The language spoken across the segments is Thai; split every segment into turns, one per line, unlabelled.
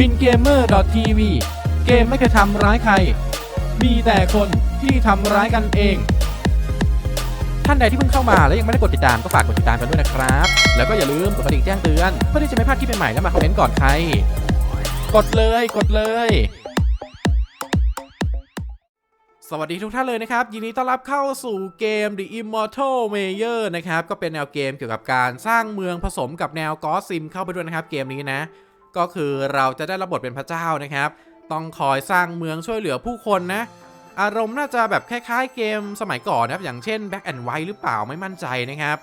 บินเกมเมอร์ TV เกมไม่เคยทำร้ายใคร มีแต่คนที่ทำร้ายกันเอง ท่านใดที่เพิ่งเข้ามาและยังไม่ได้กดติดตามก็ฝากกดติดตามกันด้วยนะครับ แล้วก็อย่าลืมกดกระดิ่งแจ้งเตือนเพื่อที่จะไม่พลาดคลิปใหม่ๆและมาคอมเมนต์ก่อนใคร กดเลยกดเลยสวัสดีทุกท่านเลยนะครับ ยินดีต้อนรับเข้าสู่เกม The Immortal Mayor นะครับ ก็เป็นแนวเกมเกี่ยวกับการสร้างเมืองผสมกับแนวกอซิมเข้าไปด้วยนะครับเกมนี้นะ ก็คือเราจะได้รับบทเป็นพระเจ้านะครับ ต้องคอยสร้างเมืองช่วยเหลือผู้คนนะ อารมณ์น่าจะแบบคล้ายๆเกมสมัยก่อนนะครับอย่างเช่น Back and White หรือเปล่าไม่มั่นใจนะครับ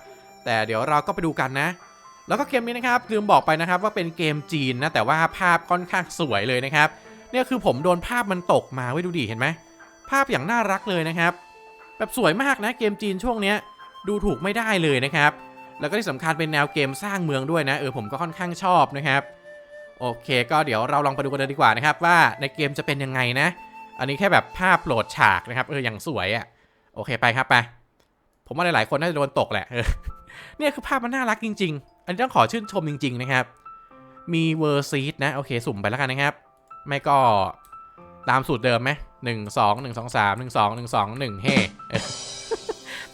แต่เดี๋ยวเราก็ไปดูกันนะ แล้วก็เกมนี้นะครับลืมบอกไปนะครับว่าเป็นเกมจีนนะแต่ว่าภาพค่อนข้างสวยเลยนะครับ เนี่ยคือผมโดนภาพมันตกมาไว้ดูดิเห็นไหมภาพอย่างน่ารักเลยนะครับ แบบสวยมากนะเกมจีนช่วงเนี้ยดูถูกไม่ได้เลยนะครับ แล้วก็ที่สำคัญเป็นแนวเกมสร้างเมืองด้วยนะเออผมก็ค่อนข้างชอบนะครับ โอเค ก็เดี๋ยวเราลองไปดูกันเลยดีกว่านะครับ ว่าในเกมจะเป็นยังไงนะ อันนี้แค่แบบภาพโหลดฉากนะครับเอออย่างสวยอะ่ะโอเคไปครับไปผมว่าหลายๆคนน่าจะโดนตกแหละเนี่ยคือภาพมันน่ารักจริง ๆ อันนี้ต้องขอชื่นชมจริง ๆ นะครับ มีเวอร์ซีดนะโอเคสุ่มไปแล้วกันนะครับ ไม่ก็ตามสูตรเดิมไหมหนึ่งสองหนึ่งสองสามหนึ่งสองหนึ่งสองหนึ่งเฮ้เออ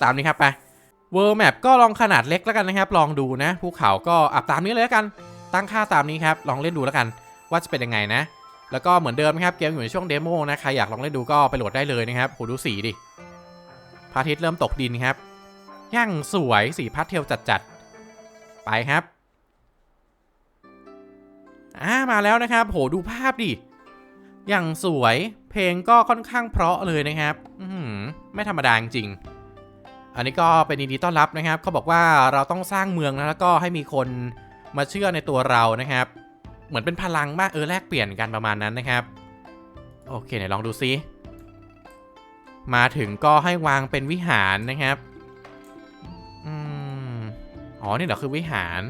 ตามนี้ครับไปเวิร์แมปก็ลองขนาดเล็กแล้วกันนะครับ ลองดูนะภูเขาก็อับตามนี้เลยแล้วกัน ตั้งค่าตามนี้ครับ ลองเล่นดูแล้วกัน ว่าจะเป็นยังไงนะ แล้วก็เหมือนเดิมครับ เกมอยู่ในช่วงเดโมนะ ใครอยากลองเล่นดูก็ไปโหลดได้เลยนะครับโหดูสีดิ พระอาทิตย์เริ่มตกดินครับ ย่างสวยสีพัดเทลจัดๆ ไปครับ อ่า มาแล้วนะครับ โห ดูภาพดิ อย่างสวย เพลงก็ค่อนข้างเพราะเลยนะครับ อือหือไม่ธรรมดาจริงอันนี้ก็เป็นยินดีต้อนรับนะครับ เขาบอกว่าเราต้องสร้างเมืองนะแล้วก็ให้มีคน มาเชื่อในตัวเรานะครับ เหมือนเป็นพลังมากเออแลกเปลี่ยนกันประมาณนั้นนะครับ โอเคไหนลองดูซิ มาถึงก็ให้วางเป็นวิหารนะครับอืมอ๋อนี่เหรอคือวิหาร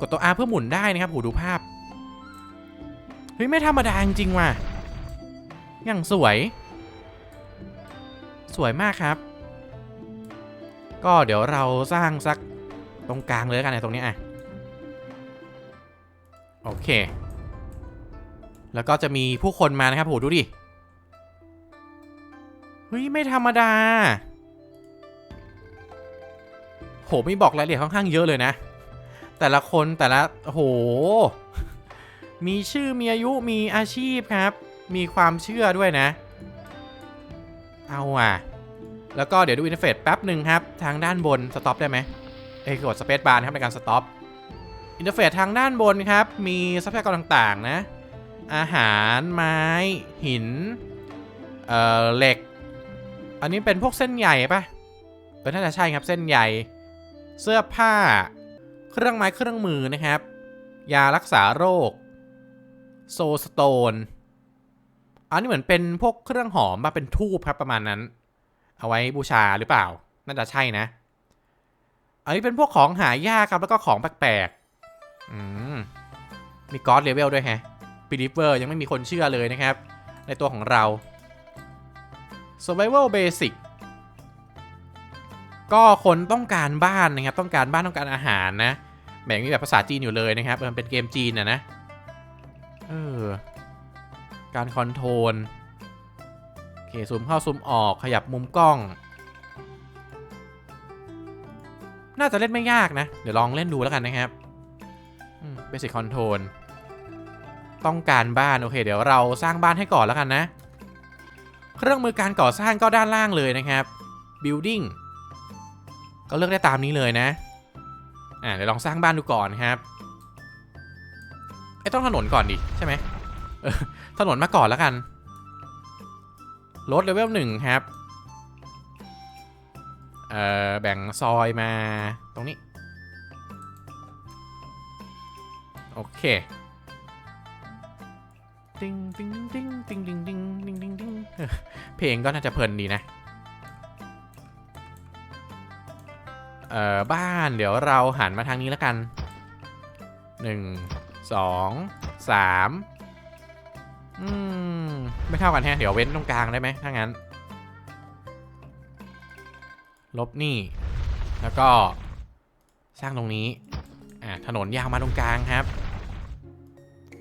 กดตัว R เพื่อหมุนได้นะครับโหดูภาพเฮ้ยไม่ธรรมดาจริงว่ะอย่างสวย สวยมากครับ ก็เดี๋ยวเราสร้างสักตรงกลางเลยกันในตรงนี้อะ โอเค แล้วก็จะมีผู้คนมานะครับโหดูดิ เฮ้ย ไม่ธรรมดา โหมีบอกรายละเอียดค่อนข้างเยอะเลยนะ แต่ละคนแต่ละโห มีชื่อมีอายุมีอาชีพครับ มีความเชื่อด้วยนะ เอาอะ แล้วก็เดี๋ยวดูอินเทอร์เฟซแป๊บหนึ่งครับ ทางด้านบนสต็อปได้ไหมเอ้ยกดสเปซบาร์นะครับในการสต็อป อินเทอร์เฟซทางด้านบนครับ มีทรัพยากรต่างๆนะ อาหารไม้ หิน เอ่อ เหล็ก อันนี้เป็นพวกเส้นใหญ่ปะเออน่าจะใช่ครับเส้นใหญ่ เสื้อผ้า เครื่องไม้เครื่องมือนะครับ ยารักษาโรค โซสโตน อันนี้เหมือนเป็นพวกเครื่องหอมมาเป็นทูบครับประมาณนั้น เอาไว้บูชาหรือเปล่า น่าจะใช่นะ อันนี้เป็นพวกของหายากครับแล้วก็ของแปลกๆ อืม มีกอ d เลเวลด้วยแฮะบิลิเวอร์ยังไม่มีคนเชื่อเลยนะครับ ในตัวของเรา Survival Basic ก็คนต้องการบ้านนะครับ ต้องการบ้านต้องการอาหารนะแบ่งมีแบบภาษาจีนอยู่เลยนะครับมันเป็นเกมจีนนะนะเออการคอนโทรลโอเคซูมเข้าซูมออกขยับมุมกล้อง น่าจะเล่นไม่ยากนะ เดี๋ยวลองเล่นดูแล้วกันนะครับ เบสิ c คอนโทรลต้องการบ้านโอเค เดี๋ยวเราสร้างบ้านให้ก่อนแล้วกันนะ เครื่องมือการก่อสร้างก็ด้านล่างเลยนะครับ building ก็เลือกได้ตามนี้เลยนะอ่าเดี๋ยวลองสร้างบ้านดูก่อนครับไอ้ต้องถนนก่อนดิใช่ไหมถนนมาก่อนแล้วกันลดเลเวลหนึ่งครับ เอ่อ แบ่งซอยมาตรงนี้ โอเคติงติงติงติงติงติงติงติงติงเพลงก็น่าจะเพลินดีนะ เอ่อ บ้านเดี๋ยวเราหันมาทางนี้แล้วกัน หนึ่ง สอง สามอืม ไม่เท่ากันแฮะ เดี๋ยวเว้นตรงกลางได้ไหมถ้างั้น ลบนี่ แล้วก็ สร้างตรงนี้ อ่าถนนยาวมาตรงกลางครับ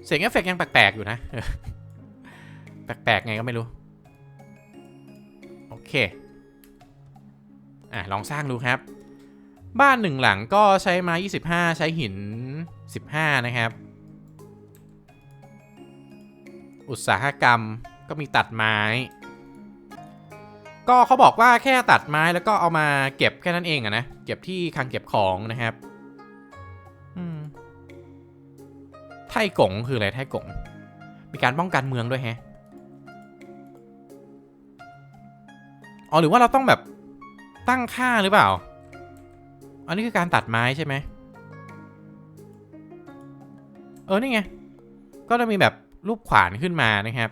เสียงเอฟเฟกต์ยังแปลกๆอยู่นะ แปลกๆไงก็ไม่รู้ โอเค อะ ลองสร้างดูครับ บ้านหนึ่งหลังก็ใช้ไม้25 ใช้หิน 15 นะครับ อุตสาหกรรมก็มีตัดไม้ ก็เขาบอกว่าแค่ตัดไม้แล้วก็เอามาเก็บแค่นั้นเองอะนะ เก็บที่คังเก็บของนะครับ ไทกงคืออะไรไทกงมีการป้องกันเมืองด้วยแฮะอ๋อหรือว่าเราต้องแบบตั้งค่าหรือเปล่า อันนี้คือการตัดไม้ใช่ไหมเออนี่ไง ก็จะมีแบบรูปขวานขึ้นมานะครับ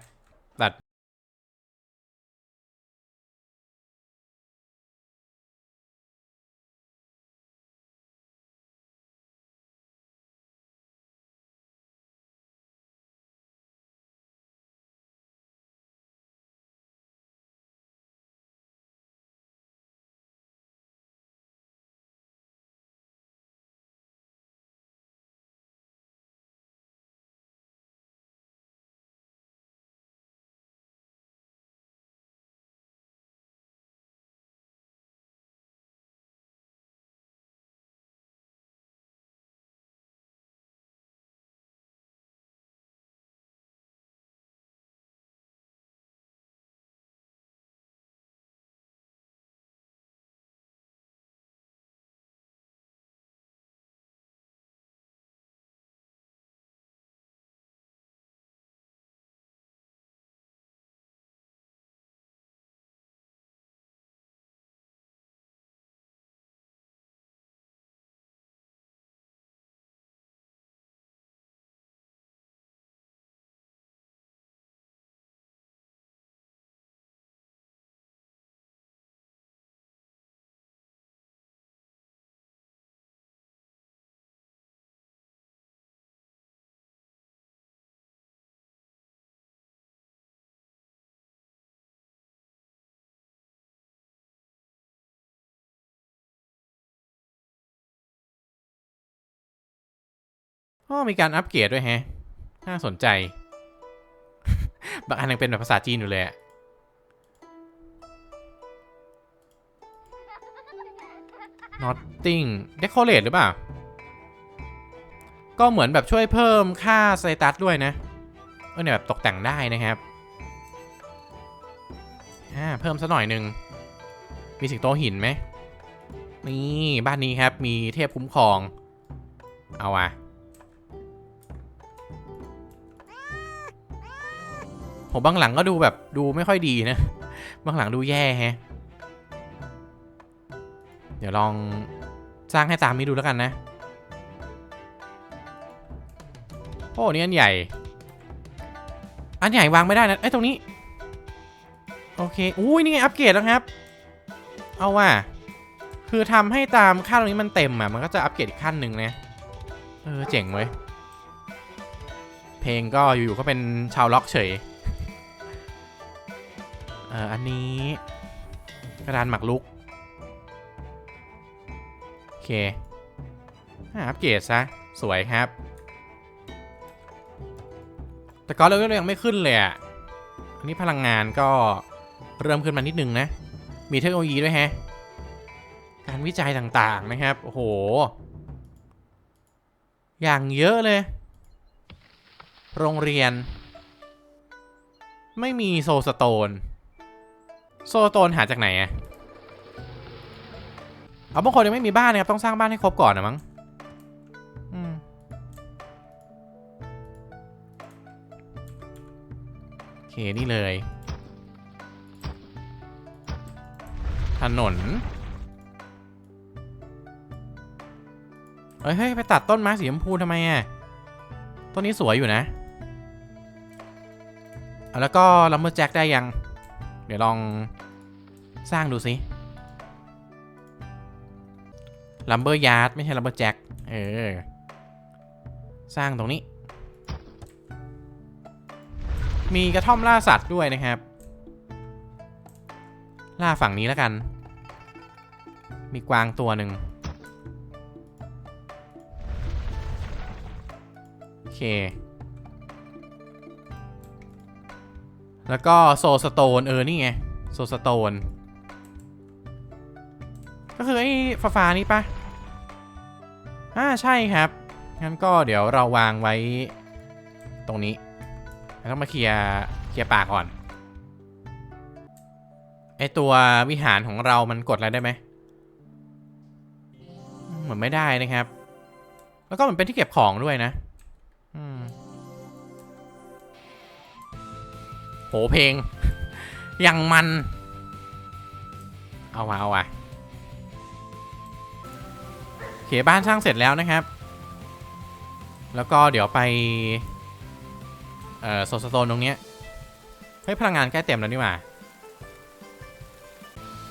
อ๋อมีการอัปเกรดด้วยแฮะ น่าสนใจ บางอันยังเป็นแบบภาษาจีนอยู่เลยอะ Notting Decorate หรือเปล่า ก็เหมือนแบบช่วยเพิ่มค่าสเตตัสด้วยนะเออเนี่ยแบบตกแต่งได้นะครับ อ่า เพิ่มสัหน่อยหนึ่ง มีสิงโตหินไหม นี่ บ้านนี้ครับ มีเทพคุ้มครอง เอาอะ ผมบางหลังก็ดูแบบดูไม่ค่อยดีนะ บางหลังดูแย่แฮะ เดี๋ยวลองสร้างให้ตามนี้ดูแล้วกันนะ โอ้นี่อันใหญ่ อันใหญ่วางไม่ได้นะไอ้ตรงนี้ โอเค อุ้ยนี่ไงอัปเกรดแล้วครับ เอาว่า คือทำให้ตามค่าตรงนี้มันเต็มอะ มันก็จะอัปเกรดอีกขั้นหนึ่งนะ เออเจ๋งเว้ย เพลงก็อยู่ๆก็เป็นชาวล็อกเฉย เอออันนี้ กระดานหมักลุก โอเคอัปเกรดซะ สวยครับ แต่ก็เลเวลยังไม่ขึ้นเลยอะอันนี้พลังงานก็เริ่มขึ้นมานิดนึงนะ มีเทคโนโลยีด้วยฮะ การวิจัยต่างๆนะครับ โอ้โห อย่างเยอะเลย โรงเรียน ไม่มีโซสโตน โซโตนหาจากไหนอะเอาบางคนยังไม่มีบ้านนะครับ ต้องสร้างบ้านให้ครบก่อนนะมั้งโอเค นี่เลย ถนน เฮ้ย ไปตัดต้นไม้สีชมพูทำไมอะต้นนี้สวยอยู่นะเอาแล้วก็ลัมเบอร์แจ็คได้ยัง ดี๋ยวลองสร้างดูสิลัมเบอร์ยาร์ดไม่ใช่ลัมเบอร์แจ็คเออ สร้างตรงนี้ มีกระท่อมล่าสัตว์ด้วยนะครับ ล่าฝั่งนี้แล้วกัน มีกวางตัวหนึ่งโอเค แล้วก็โซสโตนเออนี่ไงโซสโตนก็คือไอ้ฟ้าฟ้าๆนี้ปะอ่าใช่ครับ งั้นก็เดี๋ยวเราวางไว้ตรงนี้ต้องมาเคลียร์เคลียร์ปากก่อนไอตัววิหารของเรามันกดอะไรได้ไหมอืมเหมือนไม่ได้นะครับ แล้วก็เหมือนเป็นที่เก็บของด้วยนะ โหเพลง ยังมัน เอามาเอาว่ะโอเคบ้านสร้างเสร็จแล้วนะครับ แล้วก็เดี๋ยวไป เอ่อโซลสโตนตรงเนี้ยเฮ้ยพลังงานใกล้เต็มแล้วนี่หว่า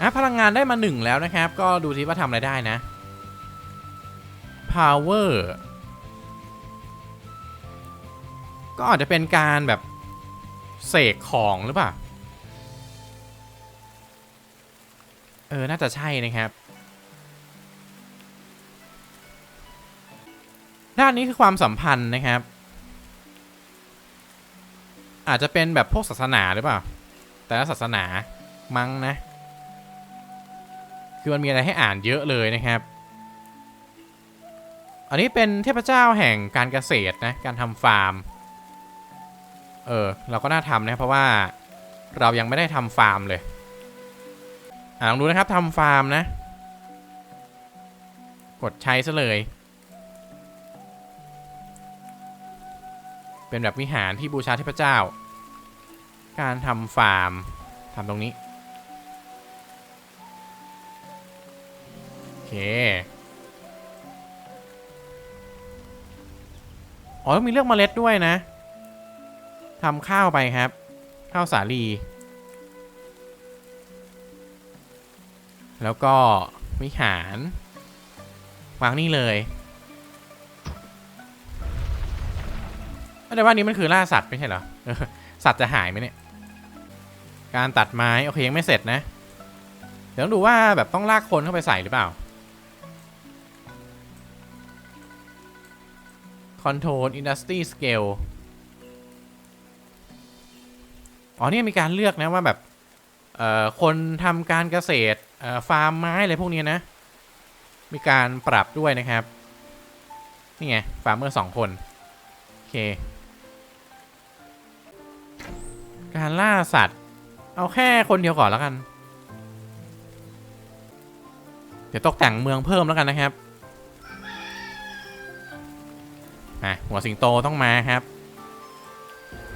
อะพลังงานได้มาหนึ่งแล้วนะครับ ก็ดูทีว่าทำอะไรได้นะ power ก็อาจจะเป็นการแบบ เสกของหรือเปล่า เออ น่าจะใช่นะครับ ด้านนี้คือความสัมพันธ์นะครับ อาจจะเป็นแบบพวกศาสนาหรือเปล่า แต่ละศาสนามั้งนะ คือมันมีอะไรให้อ่านเยอะเลยนะครับ อันนี้เป็นเทพเจ้าแห่งการเกษตรนะ การทำฟาร์ม เออ เราก็น่าทำนะ เพราะว่าเรายังไม่ได้ทำฟาร์มเลย อ่าลองดูนะครับทำฟาร์มนะ กดใช้ซะเลย เป็นแบบวิหารที่บูชาเทพเจ้า การทำฟาร์มทำตรงนี้ โอเคอ๋อต้องมีเลือกเมล็ดด้วยนะ ทำข้าวไปครับ ข้าวสาลี แล้วก็วิหารวางนี่เลยแต่ว่านี้มันคือล่าสัตว์ไม่ใช่เหรอสัตว์จะหายไหมเนี่ย การตัดไม้ โอเค ยังไม่เสร็จนะ เดี๋ยวต้องดูว่าแบบต้องลากคนเข้าไปใส่หรือเปล่า Control Industry Scale อ๋ อเนี่ยมีการเลือกนะว่าแบบเอ่อคนทำการเกษตรเอ่อฟาร์มไม้อะไรพวกนี้นะ มีการปรับด้วยนะครับ นี่ไงฟาร์มเมอร์สองคน โอเค การล่าสัตว์ เอาแค่คนเดียวก่อนแล้วกัน เดี๋ยวตกแต่งเมืองเพิ่มแล้วกันนะครับอะหัวสิงโตต้องมาครับ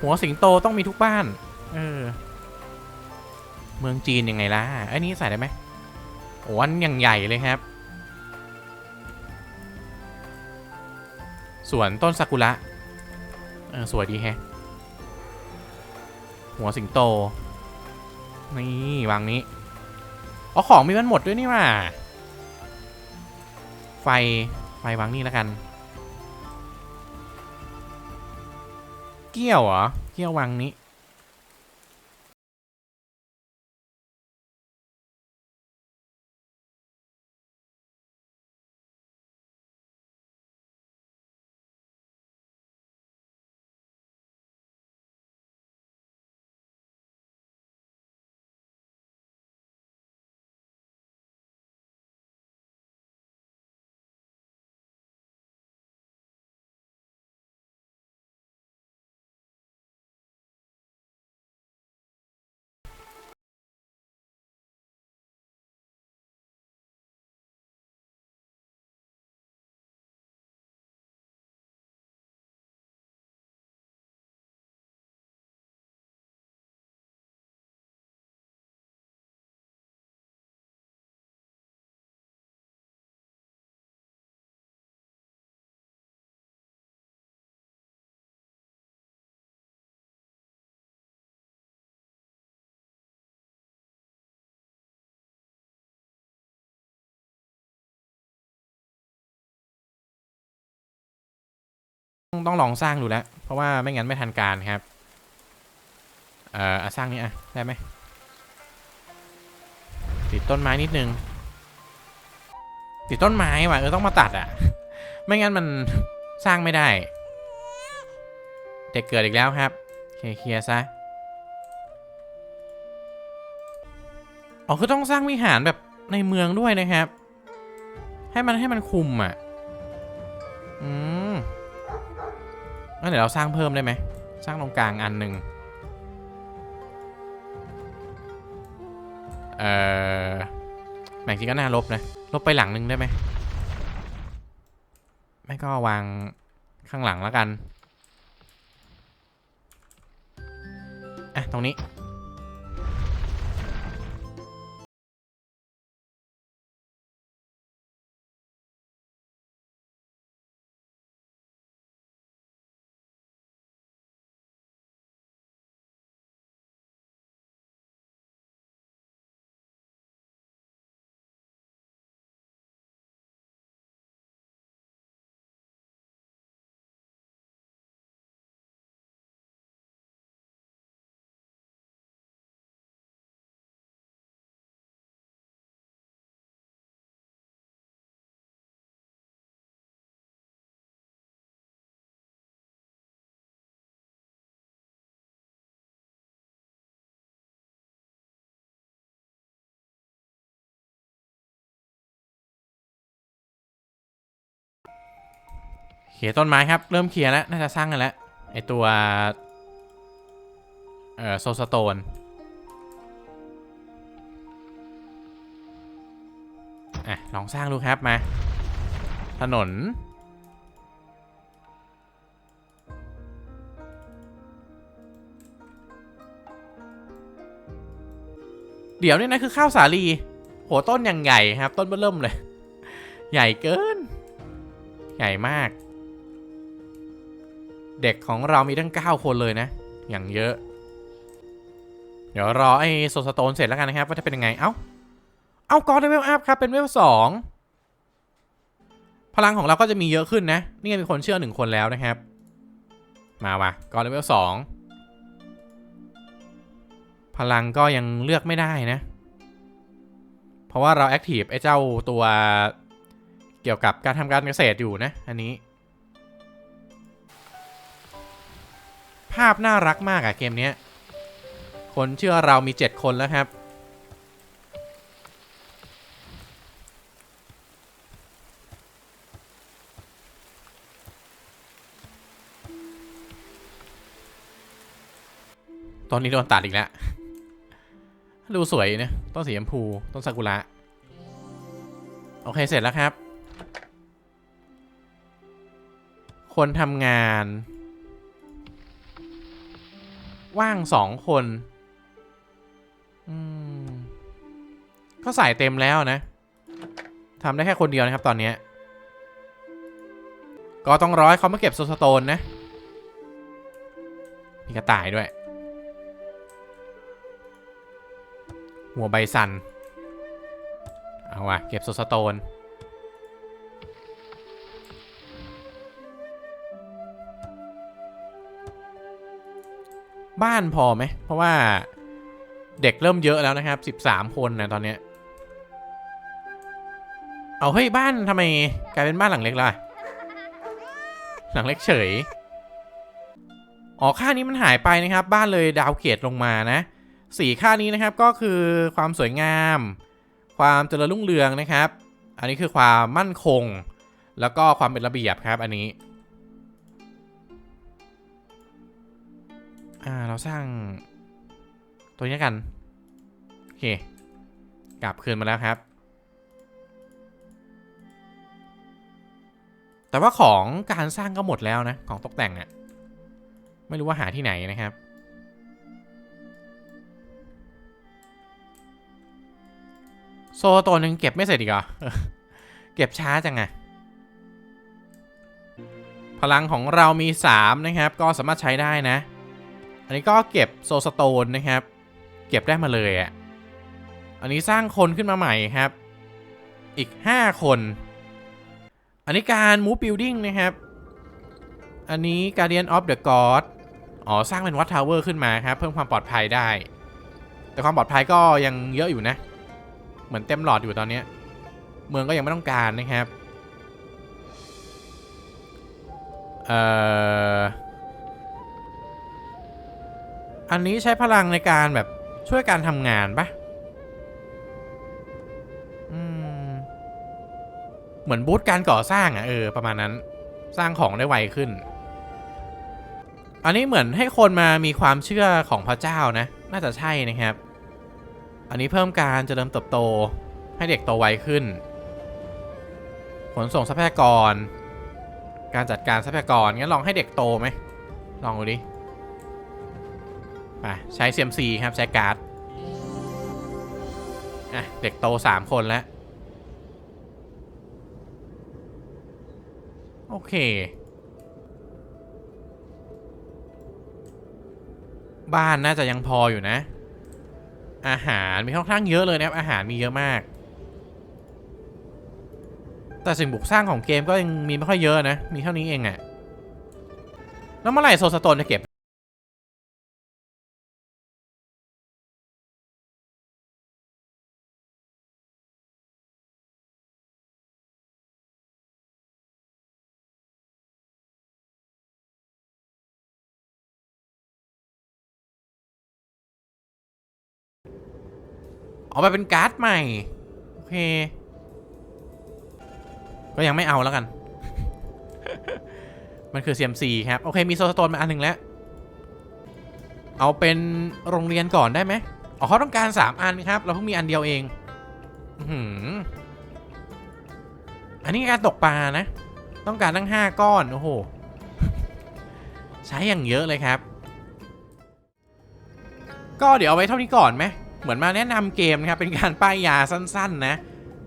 หัวสิงโตต้องมีทุกบ้าน เออ เมืองจีนยังไงล่ะไอ้นี้ใส่ได้ไหมโอ้อันยังใหญ่เลยครับ สวนต้นซากุระ เออ สวยดีแฮะ หัวสิงโต นี่วางนี้ อ๋อ ของมีมันหมดด้วยนี่ว่า ไฟ ไฟวางนี่แล้วกัน เกี้ยวเหรอ เกี้ยววางนี้ ต้องลองสร้างดูแล้ว เพราะว่าไม่งั้นไม่ทันการครับ เอ่อสร้างนี้อะ ได้ไหมติดต้นไม้นิดนึง ติดต้นไม้ว่ะเออต้องมาตัดอะ ไม่งั้นมันสร้างไม่ได้ เด็กเกิดอีกแล้วครับเคเคลียร์ซะอ๋อคือต้องสร้างวิหารแบบในเมืองด้วยนะครับ ให้มันให้มันคุมอะ อืม งั้นเดี๋ยวเราสร้างเพิ่มได้ไหม สร้างตรงกลางอันหนึ่งเอ่อแบ่งจริงก็น่าลบนะ ลบไปหลังหนึ่งได้ไหม ไม่ก็วางข้างหลังแล้วกัน อะ ตรงนี้ เขียต้นไม้ครับ เริ่มเคลียแล้วน่าจะสร้างกันแล้วไอตัว เอ่อโซสโตนอะ ลองสร้างดูครับมา ถนน เดี๋ยวนี่นะคือข้าวสาลีโหต้นอย่างใหญ่ครับ ต้นเบื้อเริ่มเลย ใหญ่เกิน ใหญ่มาก เด็กของเรามีทั้ง 9 คนเลยนะ อย่างเยอะ เดี๋ยวรอไอ้โซสโตนเสร็จแล้วกันนะครับ ว่าจะเป็นยังไง เอ้า เอากอเลเวลอัพครับ เป็นเวลสองพลังของเราก็จะมีเยอะขึ้นนะ นี่ไงมีคนเชื่อหนึ่งคนแล้วนะครับ มาวะกอเลเวลสองพลังก็ยังเลือกไม่ได้นะ เพราะว่าเราแอคทีฟไอ้เจ้าตัวเกี่ยวกับการทำการเกษตรอยู่นะ อันนี้ ภาพน่ารักมากอะเกมเนี้ย คนเชื่อเรามี 7 คนแล้วครับ ตอนนี้โดนตัดอีกแล้ว ดูสวยนะต้นสีชมพู ต้นซากุระ โอเคเสร็จแล้วครับ คนทำงาน ว่างสองคนก็ใส่เต็มแล้วนะทำได้แค่คนเดียวนะครับตอนนี้ ก็ต้องร้อยเขามาเก็บโซสโตนนะ มีกระต่ายด้วย หัวใบสัน เอาวะเก็บโซสโตน บ้านพอไหม เพราะว่าเด็กเริ่มเยอะแล้วนะครับ 13 คนนะตอนเนี้ยเอาเฮ้ยบ้านทำไมกลายเป็นบ้านหลังเล็กล่ะ หลังเล็กเฉย อ๋อค่านี้มันหายไปนะครับ บ้านเลยดาวเกรดลงมานะสี่ค่านี้นะครับก็คือความสวยงาม ความเจริญรุ่งเรืองนะครับ อันนี้คือความมั่นคง แล้วก็ความเป็นระเบียบครับอันนี้ อ่า เราสร้าง ตัวนี้กัน โอเค กลับคืนมาแล้วครับ แต่ว่าของการสร้างก็หมดแล้วนะ ของตกแต่งอะ่ะ ไม่รู้ว่าหาที่ไหนนะครับ โซตัวหนึ่งเก็บไม่เสร็จอีกเหรอ เก็บช้าจังอะพลังของเรามี 3 นะครับ ก็สามารถใช้ได้นะ อันนี้ก็เก็บโซสโตนนะครับ เก็บได้มาเลยอะ่ะ อันนี้สร้างคนขึ้นมาใหม่ครับ อีก 5 คน อันนี้การ move building นะครับ อันนี้ Guardian of the God อ๋อ สร้างเป็นวัดทาวเวอร์ขึ้นมาครับ เพิ่มความปลอดภัยได้ แต่ความปลอดภัยก็ยังเยอะอยู่นะ เหมือนเต็มหลอดอยู่ตอนนี้ เมืองก็ยังไม่ต้องการนะครับ เอ่อ อันนี้ใช้พลังในการแบบช่วยการทำงานปะเหมือนบูตการก่อสร้างอะ่ะเออประมาณนั้นสร้างของได้ไวขึ้น อันนี้เหมือนให้คนมามีความเชื่อของพระเจ้านะ น่าจะใช่นะครับ อันนี้เพิ่มการจะเริ่มเติบโต ให้เด็กโตไวขึ้น ขนส่งทรัพยากร การจัดการทรัพยากรงั้นลองให้เด็กโตไหมลองดูดิ ไปใช้ CMC ครับ ใช้การ์ดอะเด็กโต3คนแล้ว โอเค บ้านน่าจะยังพออยู่นะ อาหารมีค่อนข้างเยอะเลยนะครับ อาหารมีเยอะมาก แต่สิ่งบุกสร้างของเกมก็ยังมีไม่ค่อยเยอะนะ มีเท่านี้เองอะแล้วเมื่อไหร่โซลสโตนจะเก็บ เอาไปเป็นการ์ดใหม่ โอเค ก็ยังไม่เอาแล้วกัน มันคือ CMC ครับ โอเค มีโซลสโตนมาอันหนึ่งแล้ว เอาเป็นโรงเรียนก่อนได้ไหมอ๋อเขาต้องการ 3 อันครับ เราเพิ่งมีอันเดียวเองอือันนี้การตกปลานะ ต้องการตั้ง 5 ก้อน โอ้โห ใช้อย่างเยอะเลยครับ ก็เดี๋ยวเอาไว้เท่านี้ก่อนไหม เหมือนมาแนะนำเกมนะครับเป็นการป้ายยาสั้นๆ นะ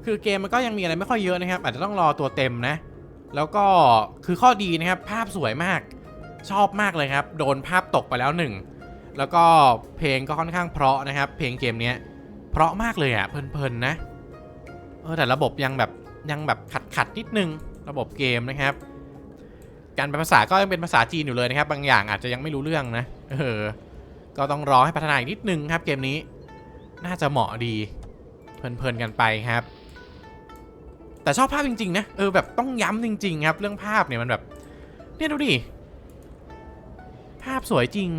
คือเกมมันก็ยังมีอะไรไม่ค่อยเยอะนะครับ อาจจะต้องรอตัวเต็มนะ แล้วก็คือข้อดีนะครับ ภาพสวยมากชอบมากเลยครับ โดนภาพตกไปแล้วหนึ่งแล้วก็เพลงก็ค่อนข้างเพราะนะครับ เพลงเกมเนี้ยเพราะมากเลยอะ่ะเพลินๆนะเออแต่ระบบยังแบบยังแบบขัดขัดนิดนึงระบบเกมนะครับ การเป็นภาษาก็ยังเป็นภาษาจีนอยู่เลยนะครับ บางอย่างอาจจะยังไม่รู้เรื่องนะเออก็ต้องรอให้พัฒนาอีกนิดนึงครับเกมนี้ น่าจะเหมาะดี เพลินๆกันไปครับ แต่ชอบภาพจริงๆนะเออแบบต้องย้ำจริง ๆ ครับ เรื่องภาพเนี่ยมันแบบเนี่ยดูดิภาพสวยจริง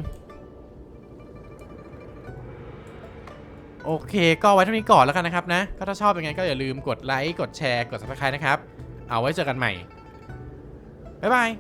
โอเค ก็ไว้เท่านี้ก่อนแล้วกันนะครับนะก็ถ้าชอบยังไงก็อย่าลืมกดไลค์กดแชร์กด subscribe นะครับ เอาไว้เจอกันใหม่บ๊ายบาย